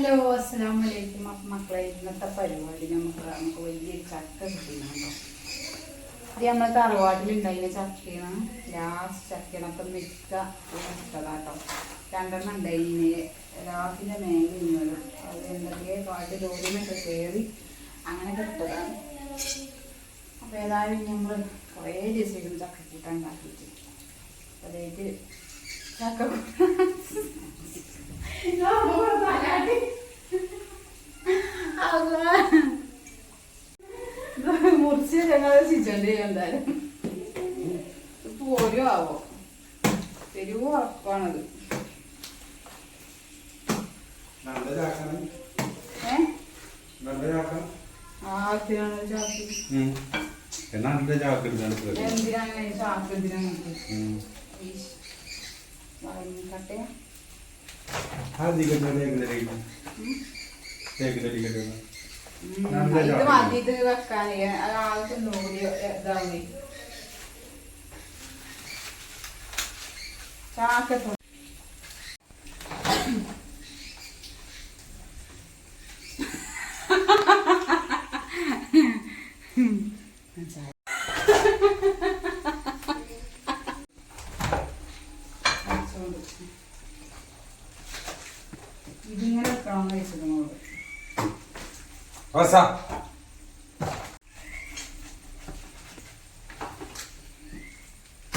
Hello അസ്സാം വലൈക്കും മക്കളെ ഇന്നത്തെ പരിപാടി നമുക്ക് നമുക്ക് വലിയൊരു ചക്ക കിട്ടിയിട്ടുണ്ടോ അത് നമ്മളെ തറവാട്ടിലുണ്ടായിരുന്ന ചക്കയാണ്. ലാസ്റ്റ് ചക്കയാണ്. അപ്പം മിക്ക ചക്കതാട്ടോ രണ്ടെണ്ണം ഉണ്ടായിന്. രാത്രിന്റെ മേലെ ഇന്നോട് അത് എന്തൊക്കെ കാട്ട് ലോറിനൊക്കെ കയറി അങ്ങനെ കിട്ടതാണ് അപ്പം ഏതായാലും നമ്മൾ കുറേ ദിവസം ചക്ക കൂട്ടാൻ കാട്ടിട്ട് അതായത് ചക്ക കൂട്ടാൻ ചിച്ചണ്ട് എന്തായാലും? പോരും ആവോ? തെരുവ് ഉറപ്പാണത് എന്തിനാണ് ചാക്ക്? എന്തിനാണ് ഇത് ചാക്ക്. മതി ഇത് വെക്കാനേ. ആൾക്ക് നൂൽ ഇതാവേ ചാക്കത്തോ ഇതിങ്ങനെ വെക്കണം വെച്ചത് നമ്മൾ അവസ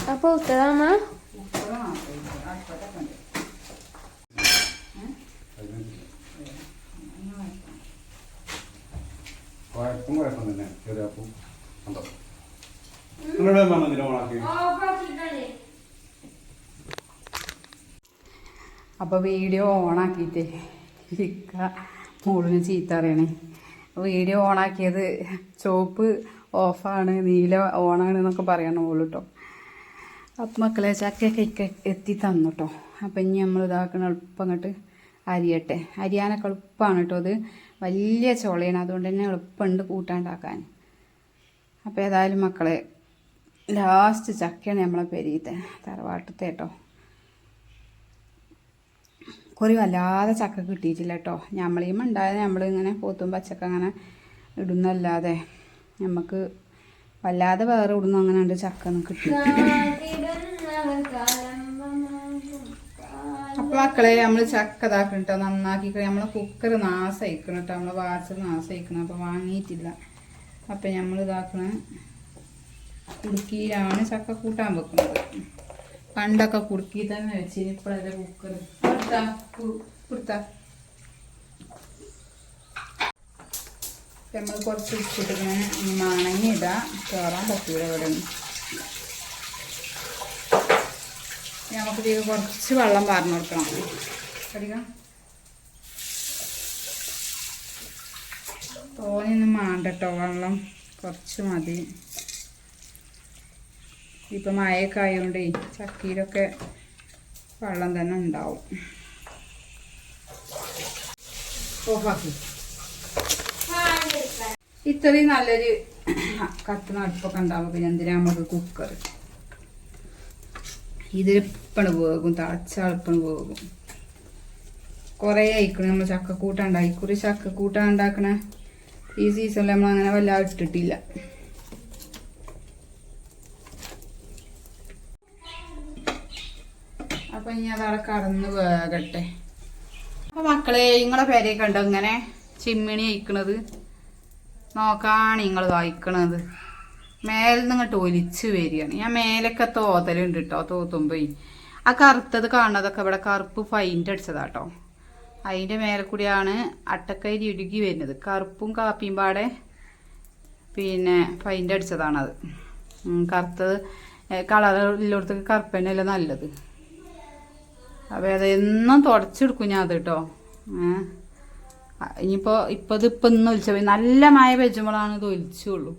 അപ്പൊ ഉത്തരമ്മ. കുഴപ്പം കുഴപ്പം തന്നെ. ചെറിയ അപ്പം. ഉണ്ടോ നിങ്ങളുടെ മണ്ണിന്റെ ഓണാക്കി അപ്പോൾ വീഡിയോ ഓണാക്കിയിട്ട്. ഇക്ക മോളിന് ചീത്ത അറിയണേ വീഡിയോ ഓണാക്കിയത് ചുവപ്പ് ഓഫാണ് നീല ഓണാണ് എന്നൊക്കെ പറയണം പോലും കേട്ടോ അപ്പം മക്കളെ ചക്കയൊക്കെ എത്തി തന്നു കേട്ടോ അപ്പം ഇനി നമ്മൾ ഇതാക്കണ എളുപ്പം അങ്ങോട്ട് അരിയട്ടെ. അരിയാനൊക്കെ എളുപ്പമാണ് കേട്ടോ അത് വലിയ ചോളയാണ്. അതുകൊണ്ട് തന്നെ എളുപ്പമുണ്ട് കൂട്ടാണ്ടാക്കാൻ. അപ്പോൾ ഏതായാലും മക്കളെ ലാസ്റ്റ് ചക്കയാണ് നമ്മളെ പെരീത്തെ തറവാട്ടത്തെ കേട്ടോ കുറി വല്ലാതെ ചക്ക കിട്ടിയിട്ടില്ല കേട്ടോ നമ്മളീം ഉണ്ടായത് നമ്മളിങ്ങനെ പോത്തും പച്ചക്ക അങ്ങനെ ഇടുന്നല്ലാതെ നമുക്ക് വല്ലാതെ വേറെ ഇടുന്നു അങ്ങനെ ഉണ്ട് ചക്ക ഒന്നും കിട്ടി അപ്പോൾ മക്കളെ നമ്മൾ ചക്ക ഇതാക്കണം കേട്ടോ നന്നാക്കി നമ്മളെ കുക്കർ നാശയിക്കണം കേട്ടോ നമ്മളെ വാച്ച് നാശയിക്കണം. അപ്പോൾ വാങ്ങിയിട്ടില്ല. അപ്പം നമ്മൾ ഇതാക്കണ കുടുക്കിയിലാണ് ചക്ക കൂട്ടാൻ വെക്കുന്നത്. പണ്ടൊക്കെ കുടുക്കി തന്നെ വെച്ച് ഇപ്പോഴല്ലേ കുക്കർ കൊടുത്താ. നമ്മൾ കുറച്ച് ഇട്ടിട്ടിങ്ങനെ മണങ്ങി ഇടാം. കയറാൻ പറ്റൂല ഇവിടെ. നമുക്ക് ഇതിൽ കുറച്ച് വെള്ളം പാർന്നു കൊടുക്കണം. പഠിക്കാം തോനെയൊന്നും മാണ്ടട്ടോ വെള്ളം. കുറച്ച് മതി. ഇപ്പം മഴയൊക്കെ ആയതുകൊണ്ടേ ചക്കയിലൊക്കെ വെള്ളം തന്നെ ഉണ്ടാവും. ഇത്രയും നല്ലൊരു കത്തുന്ന അടുപ്പൊക്കെ ഉണ്ടാവും പിന്നെ എന്തിനാ നമുക്ക് കുക്കർ ഇതിലിപ്പണ് വേകും തിളച്ച എളുപ്പം വേകും കുറേ ആയിക്കണ് നമ്മൾ ചക്കക്കൂട്ട ഉണ്ടായി. കുറി ഈ സീസണിൽ നമ്മൾ അങ്ങനെ വല്ലാതെ ഇട്ടിട്ടില്ല. അപ്പൊ ഇനി അതവിടെ കടന്ന് വേകട്ടെ. അപ്പൊ മക്കളെ നിങ്ങളെ പേരെയൊക്കെ ഉണ്ടോ ഇങ്ങനെ ചിമ്മിണി അയക്കണത്? നോക്കാണ് നിങ്ങൾ വായിക്കണത് മേലെ നിങ്ങോട്ട് ഒലിച്ച് വരികയാണ്. ഞാൻ മേലൊക്കെ തോതലുണ്ട് കേട്ടോ തോത്തുമ്പോയി ആ കറുത്തത് കാണുന്നതൊക്കെ ഇവിടെ കറുപ്പ് ഫൈന്റെ അടിച്ചതാട്ടോ. അതിന്റെ മേലെ കൂടിയാണ് അട്ടക്കരി ഉരുകി വരുന്നത്. കറുപ്പും കാപ്പിയും പാടെ പിന്നെ ഫൈന്റെ അടിച്ചതാണത്. കറുത്തത് കളറുള്ളിടത്തേക്ക് കറുപ്പ് തന്നെയല്ലേ നല്ലത്. അപ്പോൾ അത് എന്നും തുടച്ചെടുക്കും ഞാൻ അത് കേട്ടോ ഇനിയിപ്പോൾ ഇപ്പോൾ ഇത് ഇപ്പം ഇന്ന് ഒലിച്ച പോയി നല്ല മഴ പെജുമ്പോഴാണ് ഇത് ഒലിച്ചുള്ളൂ.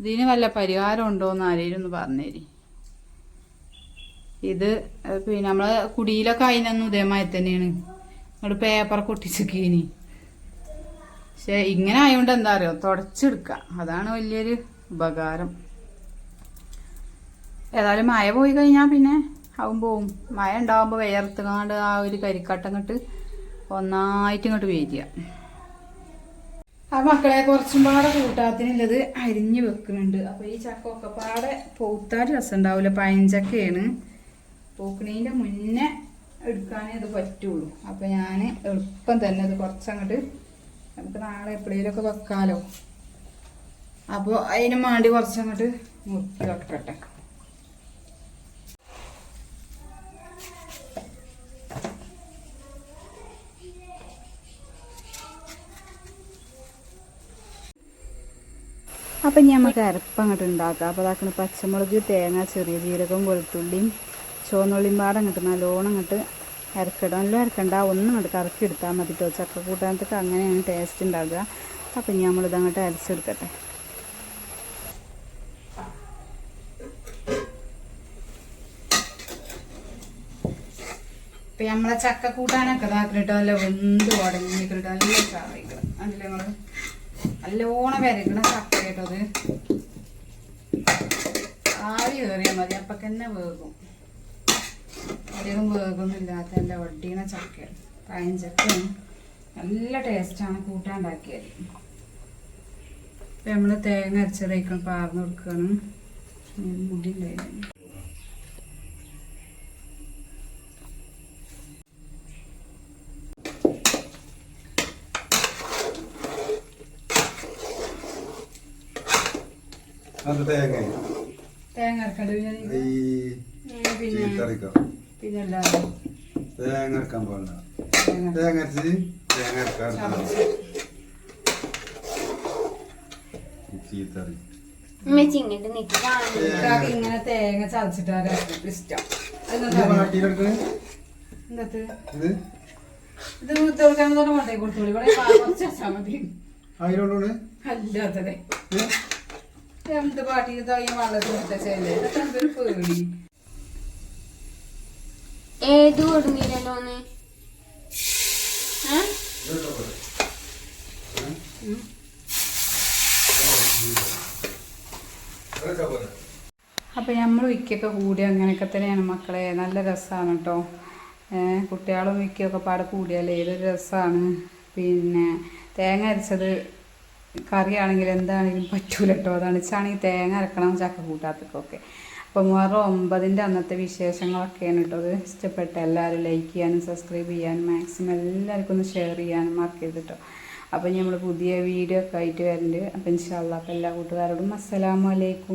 ഇതിന് വല്ല പരിഹാരം ഉണ്ടോ എന്ന് ആരെയും ഒന്ന് പറഞ്ഞേരി. ഇത് പിന്നെ നമ്മളെ കുടിയിലൊക്കെ അതിനൊന്നും ഇതേമായി തന്നെയാണ്. ഇങ്ങോട്ട് കൊട്ടിച്ച് കീനി പക്ഷെ ഇങ്ങനെ ആയതുകൊണ്ട് എന്താ അറിയോ? തുടച്ചെടുക്കുക അതാണ് വലിയൊരു ഉപകാരം. ഏതായാലും മഴ പോയി കഴിഞ്ഞാൽ പിന്നെ പോവും മഴ ഉണ്ടാവുമ്പോൾ വിയർത്തുകാണ്ട് ആ ഒരു കരിക്കട്ടങ്ങട്ട് ഒന്നായിട്ട് ഇങ്ങോട്ട് വേരിക ആ മക്കളെ കുറച്ചും പാടെ കൂട്ടാത്തിനുള്ളത് അരിഞ്ഞ് വെക്കുന്നുണ്ട്. അപ്പോൾ ഈ ചക്ക ഒക്കെ പാടെ പൂത്താൽ രസം ഉണ്ടാവില്ല പഴഞ്ചക്കയാണ് പൂക്കണീന്റെ മുന്നേ എടുക്കാനേ ഇത് പറ്റുള്ളൂ. അപ്പോൾ ഞാൻ എളുപ്പം തന്നെ ഇത് കുറച്ചങ്ങോട്ട് നമുക്ക് നാളെ എപ്പോഴേലൊക്കെ വെക്കാലോ. അപ്പോൾ അതിന് വേണ്ടി കുറച്ചങ്ങോട്ട് മുറുക്കി വെക്കട്ടെ. അപ്പം നമുക്ക് അരപ്പ് അങ്ങോട്ട് ഉണ്ടാക്കാം. അപ്പോൾ അതാക്കണ പച്ചമുളക് തേങ്ങ ചെറിയ ജീരകം വെളുത്തുള്ളിയും ചുവന്നുള്ളിയും പാടെ അങ്ങോട്ട് നല്ലോണം അങ്ങോട്ട് അരക്കിടാം. നല്ല അരക്കണ്ട. ഒന്നും അങ്ങോട്ട് കറക്കി എടുത്താൽ മതി കേട്ടോ ചക്ക കൂട്ടാനത്തൊക്കെ അങ്ങനെയാണ് ടേസ്റ്റ് ഉണ്ടാകുക അപ്പം നമ്മളിത് അങ്ങോട്ട് അരച്ചെടുക്കട്ടെ. ഇപ്പം നമ്മളെ ചക്ക കൂട്ടാനൊക്കെ ഇതാക്കിട്ടോ നല്ല വെന്ത് ഉടങ്ങിക്കിട്ട് നല്ല ചാറിക്കണം അതിൽ ഞങ്ങൾ നല്ലോണം വരക്കണ ചക്ക കേട്ടോ അത്. ആവി കയറിയാൽ മതി അപ്പൊക്കെ തന്നെ വേകും. അധികം വേഗമൊന്നുമില്ലാത്ത എന്റെ വട്ടീണ ചക്ക. പഴഞ്ചക്കയാണ് നല്ല ടേസ്റ്റാണ് കൂട്ടാണ്ടാക്കിയത് ഇപ്പം നമ്മൾ തേങ്ങ അരച്ചതേക്കണം പാർന്ന് മുടി ഉം, അത് തേങ്ങ തേങ്ങ ഈ ചീത്തറിക്കാം? പിന്നെ അല്ലാതെ തേങ്ങ അരക്കാൻ പാടില്ല. തേങ്ങ അരച്ച്. തേങ്ങ അരക്കാൻ ചീത്തറി. ഇങ്ങനെ തേങ്ങ ചതച്ചിട്ടാ ഇഷ്ടം. ഇത് ഇത്? കൊടുത്തോളൂ. ഇവിടെ കുറച്ച് അല്ലാത്തതെ. എന്ത് പാട്ടി തോയ്യ വെള്ളത്തിൽ ഇതൊക്കെ എന്തൊരു പേടി ഏത് കൊടുങ്ങില്ലല്ലോന്ന് അപ്പം നമ്മൾ വിക്കൊക്കെ കൂടി അങ്ങനെയൊക്കെ തന്നെയാണ് മക്കളെ. നല്ല രസമാണ് കേട്ടോ കുട്ടികളും വിക്കൊക്കെ പാടെ കൂടിയാലേ ഏതൊരു രസമാണ് പിന്നെ തേങ്ങ അരച്ചത് കറിയാണെങ്കിൽ എന്താണെങ്കിലും പറ്റൂല കേട്ടോ അതാണ് വെച്ചാണെങ്കിൽ തേങ്ങ അരക്കണം ചക്ക കൂട്ടാത്തക്കൊക്കെ അപ്പോൾ മുഹറം ഒമ്പതിന്റെ അന്നത്തെ വിശേഷങ്ങളൊക്കെയാണ് കേട്ടോ അത് ഇഷ്ടപ്പെട്ട എല്ലാവരും ലൈക്ക് ചെയ്യാനും സബ്സ്ക്രൈബ് ചെയ്യാനും മാക്സിമം എല്ലാവർക്കും ഒന്ന് ഷെയർ ചെയ്യാനും മറക്കരുത് കേട്ടോ അപ്പോൾ നമ്മൾ പുതിയ വീഡിയോ ഒക്കെ ആയിട്ട് വരുന്നുണ്ട് അപ്പോൾ ഇൻഷാല്ല അപ്പോൾ എല്ലാ കൂട്ടുകാരോടും അസ്സലാമു അലൈക്കും.